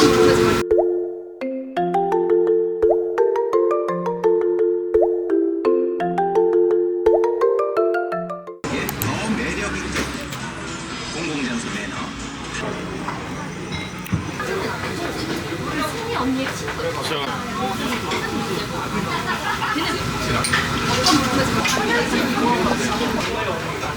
이게 더매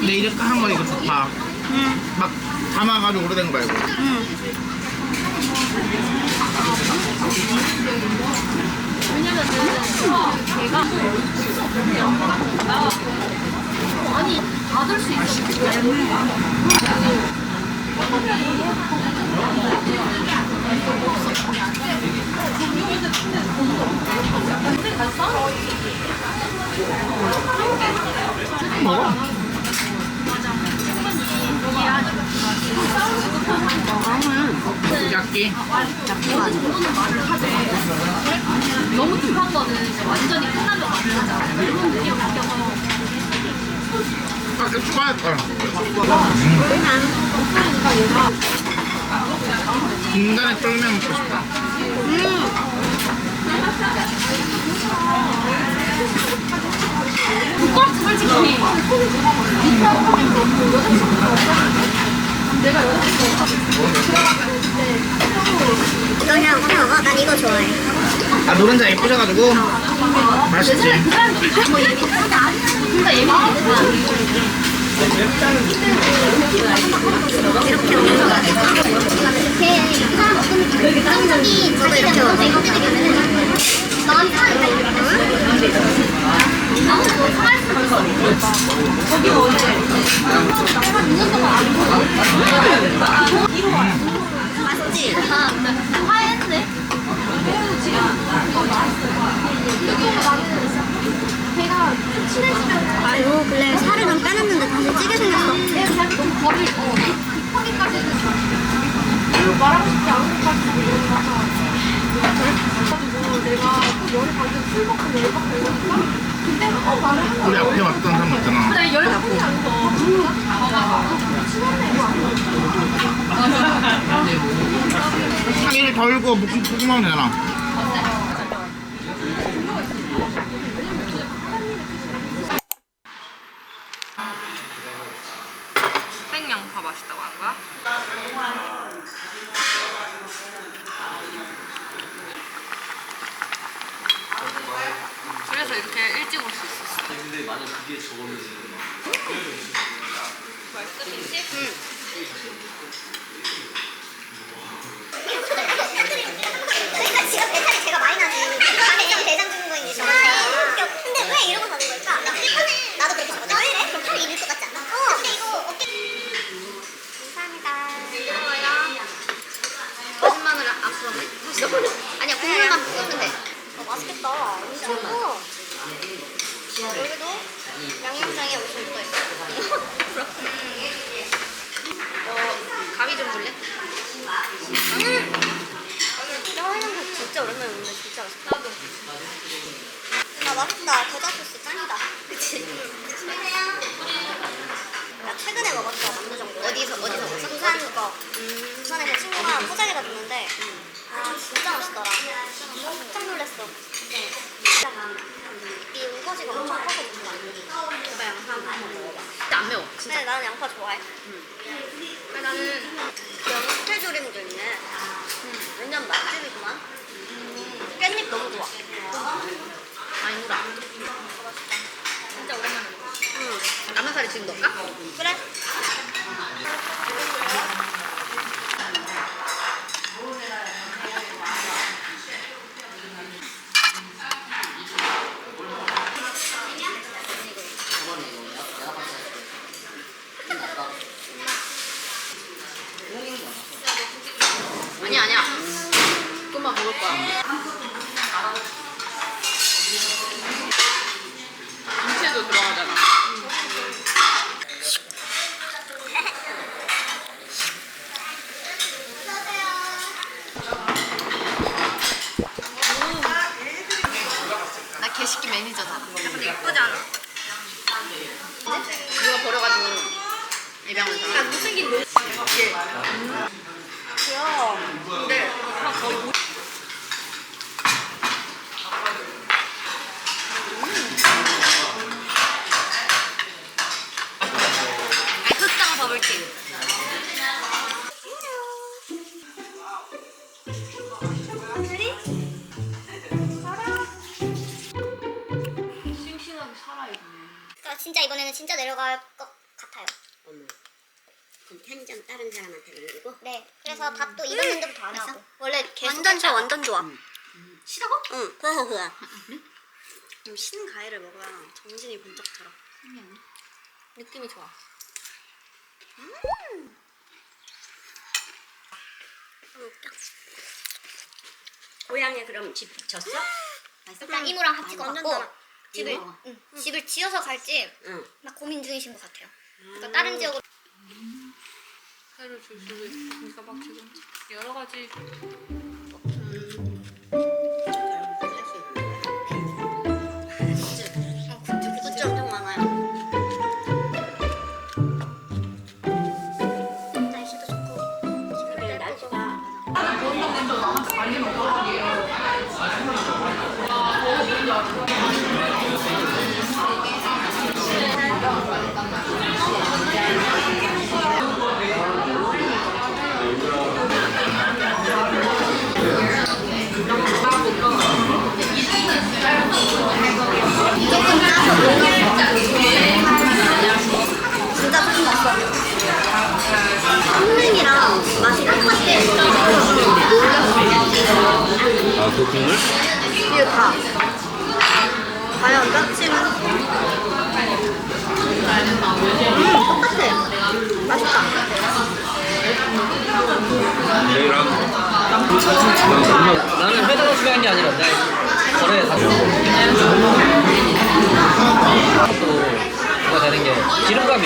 근데 이렇게 하는 거 이거 좋다. 막 담아가지고 오래된 거 말고. 아니 받을 수 있어. 먹어. 야끼. 너무 급한 거는 이제 완전히 끝나면 하자. 이건 느낌 바뀌어서 아까 추가할 걸. 중간에 쫄면 먹고 싶다. 부끄럽지 솔직히. 난 이거 좋아해. 아 노른자 예쁘셔가지고 맛있지. 진짜 예민해. 걔 사람 어떤? 깜짝이 저도 이렇게 때리면은 넌 사는데 아무도 뭐 상할 수 없어. 맛있지? 아, 화 했네. 배가 친해지면 아이고 근래 살을 좀 빼놨는데 다시 찌게 생겼어. 어 말하고 싶지 않은 것까지 내가 또 열을 받으면 술 먹고 열 받고 이러니까 근데 어 말을 하고 우리 앞에 왔던 사람 있잖아. 그래 열 받지 않고 친한데 상의를 덜고 묶음 묶으면 되잖아. 생양파 맛있다고 한 거야? 그래서 이렇게 일찍 올 수 있었어. 근데 만약 그게 저거면 그러니까 지금 배탈이 제가 많이 나지. 강해성 대장 증후군이 좀 근데 왜 이러고 사는 걸까? 나도 그렇게 적었다. 왜 이래? 그럼 팔이 입을 것 같지 않아? 어. 근데 이거 어깨. 감사합니다. 거짓말을 안 풀었네 아니야 국물만 푸면 돼 어, 맛있겠다. 엄청. 여기도 양념장에 무슨 또 있어? 어 가위 좀 줄래? 뼈는 진짜 오랜만에 먹는데 진짜 맛있다. 나도. 아 맛있다. 겨자 소스 짱이다. 그치? 나 최근에 먹었어 만두 정도. 어디서 어디서 먹었어? 부산 거. 부산에서 친구가 포장해다 줬는데 아 진짜 맛있더라. 깜짝 놀랐어. 이 우거지가 엄청 커서 좋다. 오빠 양파 한번 먹어봐 진짜 안 매워 진짜 근데 나는 양파 좋아해. 근데 나는 명태조림도 있네. 완전 맛집이구만. 깻잎 너무 좋아. 많이 놀아 진짜 오랜만에 먹어 라면 사리 지금 넣을까? 그래? 김치도 들어가잖아. 나 개식기 매니저다. 근데 예쁘지 않아? 누가 버려가지고 입양한 사람. 못생긴 노. 진짜 이번에는 진짜 내려갈 것 같아요. 어머. 그럼 편의점 다른 사람한테 넘기고? 네. 그래서 밥도 이번 연도부터 안 하고. 원래 계속 완전 좋아. 완전 좋아. 시다고? 응, 그거 그거. 좀신 과일을 먹어야 정신이 번쩍 들어. 느낌이 좋아. 고향에 그럼 집 졌어? 맛있어? 일단 이모랑 것 완전 같고 달아. 집을 이모? 응, 집을 지어서 갈지 응. 막 고민 중이신 것 같아요. 그러니까 다른 지역으로 회를 줄 수도 있으니까 막 지금 여러 가지 맛이. 아, 그 국물? 이게 다. 과연 뼈찜은? 음, 똑같아. 맛있다. 내일랑. 나는 회사가 중요한 게 아니라 그냥 거래에 가서 또 뭐가 되는 게 기름값이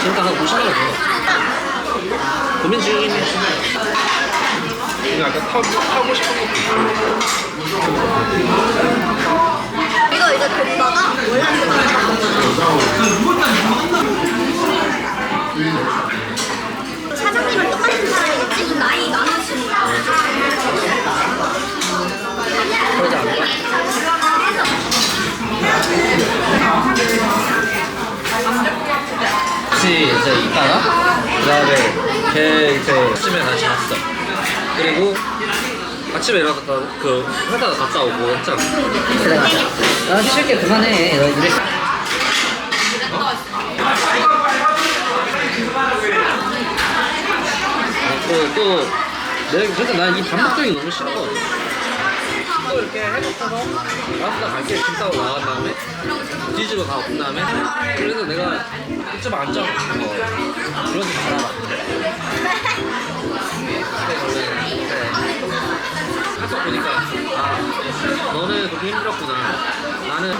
기름값 한 50만 원 들어 고민 중이긴 해 이거 약간 타고, 타고 싶은 것도 있고. 같이 이제 있다가 그 다음에 걔 이제 아침에 다시 갔어. 그리고 아침에 일어났다 그 회사 갔다 오고 했잖아. 내가 나 쉴게 그만해 너 이래. 또, 또, 내가, 그러니까 난이 반복적이 너무 싫은 거 같아. 또 이렇게 해놓고서, 알았어, 나 갈게. 짐 싸고 나간 다음에, 뒤집어 다온 다음에, 그래서 내가 좀 앉아서 뭐, 그러지 말아라. 그때 원래, 그때, 계속 보니까, 아, 너는 그렇게 힘들었구나. 나는